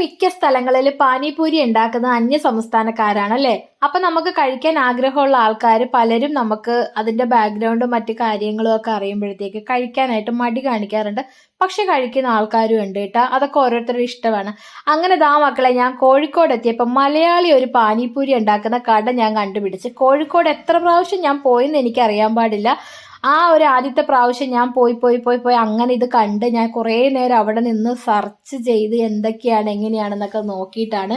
മിക്ക സ്ഥലങ്ങളിൽ പാനിപൂരി ഉണ്ടാക്കുന്ന അന്യ സംസ്ഥാനക്കാരാണ് അല്ലേ അപ്പൊ നമുക്ക് കഴിക്കാൻ ആഗ്രഹമുള്ള ആൾക്കാർ പലരും നമുക്ക് അതിന്റെ ബാക്ക്ഗ്രൗണ്ടും മറ്റു കാര്യങ്ങളും ഒക്കെ അറിയുമ്പോഴത്തേക്ക് കഴിക്കാനായിട്ട് മടി കാണിക്കാറുണ്ട്. പക്ഷെ കഴിക്കുന്ന ആൾക്കാരും ഉണ്ട് കേട്ടോ. അതൊക്കെ ഓരോരുത്തരുടെ ഇഷ്ടമാണ്. അങ്ങനെ ദാ മക്കളെ ഞാൻ കോഴിക്കോട് എത്തിയപ്പോൾ മലയാളി ഒരു പാനിപൂരി ഉണ്ടാക്കുന്ന കട ഞാൻ കണ്ടുപിടിച്ച്. കോഴിക്കോട് എത്ര പ്രാവശ്യം ഞാൻ പോയെന്ന് എനിക്ക് അറിയാൻ പാടില്ല. ആ ഒരു ആദ്യത്തെ പ്രാവശ്യം ഞാൻ പോയി പോയി പോയി പോയി അങ്ങനെ ഇത് കണ്ട് ഞാൻ കുറേ നേരം അവിടെ നിന്ന് സെർച്ച് ചെയ്ത് എന്തൊക്കെയാണ് എങ്ങനെയാണെന്നൊക്കെ നോക്കിയിട്ടാണ്.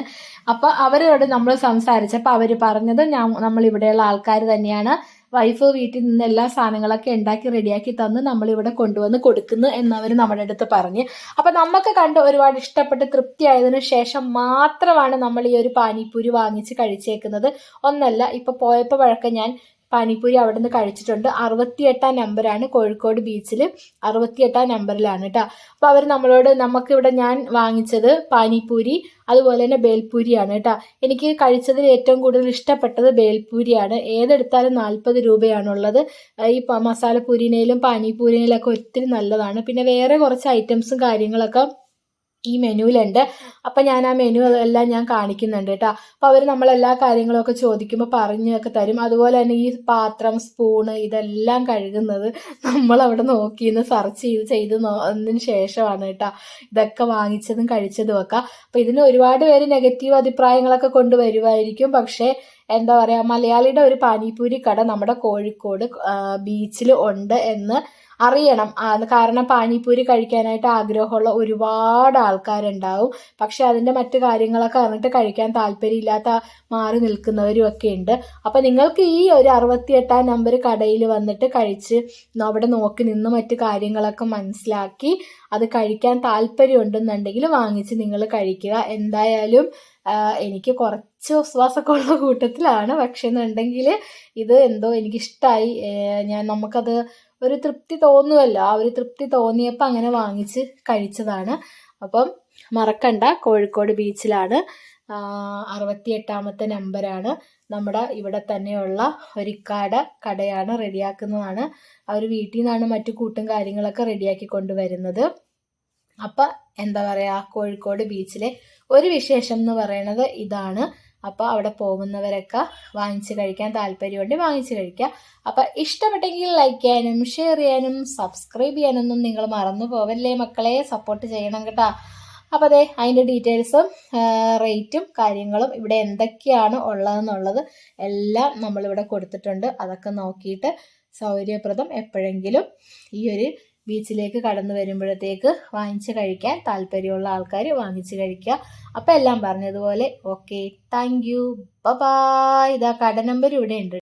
അപ്പോൾ അവരോട് നമ്മൾ സംസാരിച്ചപ്പോൾ അവർ പറഞ്ഞത് ഞാൻ നമ്മൾ ഇവിടെയുള്ള ആൾക്കാർ തന്നെയാണ്. വൈഫ് വീട്ടിൽ നിന്ന് എല്ലാ സാധനങ്ങളൊക്കെ ഉണ്ടാക്കി റെഡിയാക്കി തന്ന് നമ്മളിവിടെ കൊണ്ടുവന്ന് കൊടുക്കുന്നു എന്നവർ നമ്മുടെ അടുത്ത് പറഞ്ഞ്. അപ്പം നമുക്ക് കണ്ട് ഒരുപാട് ഇഷ്ടപ്പെട്ട് തൃപ്തിയായതിനു ശേഷം മാത്രമാണ് നമ്മൾ ഈ ഒരു പാനിപ്പൂരി വാങ്ങിച്ച് കഴിച്ചേക്കുന്നത്. ഒന്നല്ല ഇപ്പോൾ പോയപ്പോൾ വഴക്കം ഞാൻ പാനിപ്പൂരി അവിടെ നിന്ന് കഴിച്ചിട്ടുണ്ട്. അറുപത്തിയെട്ടാം നമ്പറാണ് കോഴിക്കോട് ബീച്ചിൽ അറുപത്തിയെട്ടാം നമ്പറിലാണ് കേട്ടോ അപ്പോൾ അവർ നമ്മളോട് നമുക്കിവിടെ ഞാൻ വാങ്ങിച്ചത് പാനിപ്പൂരി അതുപോലെ തന്നെ ബേൽപൂരിയാണ് കേട്ടോ എനിക്ക് കഴിച്ചതിൽ ഏറ്റവും കൂടുതൽ ഇഷ്ടപ്പെട്ടത് ബേൽപൂരിയാണ്. ഏതെടുത്താലും നാൽപ്പത് രൂപയാണുള്ളത്. ഈ മസാലപ്പൂരിനേലും പാനിപ്പൂരിനേലൊക്കെ ഒത്തിരി നല്ലതാണ്. പിന്നെ വേറെ കുറച്ച് ഐറ്റംസും കാര്യങ്ങളൊക്കെ ഈ മെനുവിലുണ്ട്. അപ്പം ഞാൻ ആ മെനു എല്ലാം ഞാൻ കാണിക്കുന്നുണ്ട് കേട്ടോ. അപ്പോൾ അവർ നമ്മളെല്ലാ കാര്യങ്ങളൊക്കെ ചോദിക്കുമ്പോൾ പറഞ്ഞൊക്കെ തരും. അതുപോലെ തന്നെ ഈ പാത്രം സ്പൂണ് ഇതെല്ലാം കഴുകുന്നത് നമ്മൾ അവിടെ നോക്കിയെന്ന് സെർച്ച് ചെയ്ത് ചെയ്ത് നോന്നതിന് ശേഷമാണ് കേട്ടോ. ഇതൊക്കെ വാങ്ങിച്ചതും കഴിച്ചതും ഒക്കെ. അപ്പോൾ ഇതിന് ഒരുപാട് പേര് നെഗറ്റീവ് അഭിപ്രായങ്ങളൊക്കെ കൊണ്ടുവരുമായിരിക്കും പക്ഷേ എന്താ പറയുക മലയാളിയുടെ ഒരു പാനിപൂരി കട നമ്മുടെ കോഴിക്കോട് ബീച്ചിൽ ഉണ്ട് എന്ന് അറിയണം. കാരണം പാനിപ്പൂരി കഴിക്കാനായിട്ട് ആഗ്രഹമുള്ള ഒരുപാട് ആൾക്കാരുണ്ടാവും. പക്ഷെ അതിന്റെ മറ്റു കാര്യങ്ങളൊക്കെ അറിഞ്ഞിട്ട് കഴിക്കാൻ താല്പര്യമില്ലാത്ത മാറി നിൽക്കുന്നവരും ഒക്കെ ഉണ്ട് അപ്പം നിങ്ങൾക്ക് ഈ ഒരു അറുപത്തിയെട്ടാം നമ്പർ കടയിൽ വന്നിട്ട് കഴിച്ച് അവിടെ നോക്കി നിന്ന് മറ്റു കാര്യങ്ങളൊക്കെ മനസ്സിലാക്കി അത് കഴിക്കാൻ താല്പര്യം ഉണ്ടെന്നുണ്ടെങ്കിൽ വാങ്ങിച്ച് നിങ്ങൾ കഴിക്കുക. എന്തായാലും എനിക്ക് കുറച്ച് വിശ്വാസമൊക്കെ ഉള്ള കൂട്ടത്തിലാണ്. പക്ഷെ എന്നുണ്ടെങ്കിൽ ഇത് എന്തോ എനിക്കിഷ്ടമായി ഞാൻ നമുക്കത് ഒരു തൃപ്തി തോന്നുമല്ലോ ആ ഒരു തൃപ്തി തോന്നിയപ്പോൾ അങ്ങനെ വാങ്ങിച്ച് കഴിച്ചതാണ്. അപ്പം മറക്കണ്ട. കോഴിക്കോട് ബീച്ചിലാണ്. അറുപത്തി എട്ടാമത്തെ നമ്പറാണ് നമ്മുടെ ഇവിടെ തന്നെയുള്ള ഒരിക്കാട കടയാണ് റെഡിയാക്കുന്നതാണ്. അവർ വീട്ടിൽ നിന്നാണ് മറ്റു കൂട്ടും കാര്യങ്ങളൊക്കെ റെഡിയാക്കി കൊണ്ടുവരുന്നത്. അപ്പം എന്താ പറയുക കോഴിക്കോട് ബീച്ചിലെ ഒരു വിശേഷം എന്ന് പറയുന്നത് ഇതാണ്. അപ്പോൾ അവിടെ പോകുന്നവരൊക്കെ വാങ്ങിച്ച് കഴിക്കാൻ താല്പര്യമുണ്ട് വാങ്ങിച്ച് കഴിക്കുക അപ്പോൾ ഇഷ്ടപ്പെട്ടെങ്കിൽ ലൈക്ക് ചെയ്യാനും ഷെയർ ചെയ്യാനും സബ്സ്ക്രൈബ് ചെയ്യാനൊന്നും നിങ്ങൾ മറന്നു പോവല്ലേ മക്കളെ? സപ്പോർട്ട് ചെയ്യണം കേട്ടോ. അപ്പോൾ അതെ അതിന്റെ ഡീറ്റെയിൽസും റേറ്റും കാര്യങ്ങളും ഇവിടെ എന്തൊക്കെയാണ് ഉള്ളതെന്നുള്ളത് എല്ലാം നമ്മളിവിടെ കൊടുത്തിട്ടുണ്ട്. അതൊക്കെ നോക്കിയിട്ട് സൗകര്യപ്രദം എപ്പോഴെങ്കിലും ഈ ഒരു ബീച്ചിലേക്ക് കടന്നു വരുമ്പോഴത്തേക്ക് വാങ്ങിച്ച് കഴിക്കാൻ താല്പര്യമുള്ള ആൾക്കാർ വാങ്ങിച്ച് കഴിക്കുക. അപ്പം എല്ലാം പറഞ്ഞതുപോലെ ഓക്കെ താങ്ക് യു ബൈ ഇതാ കട നമ്പർ ഇവിടെ ഉണ്ട്.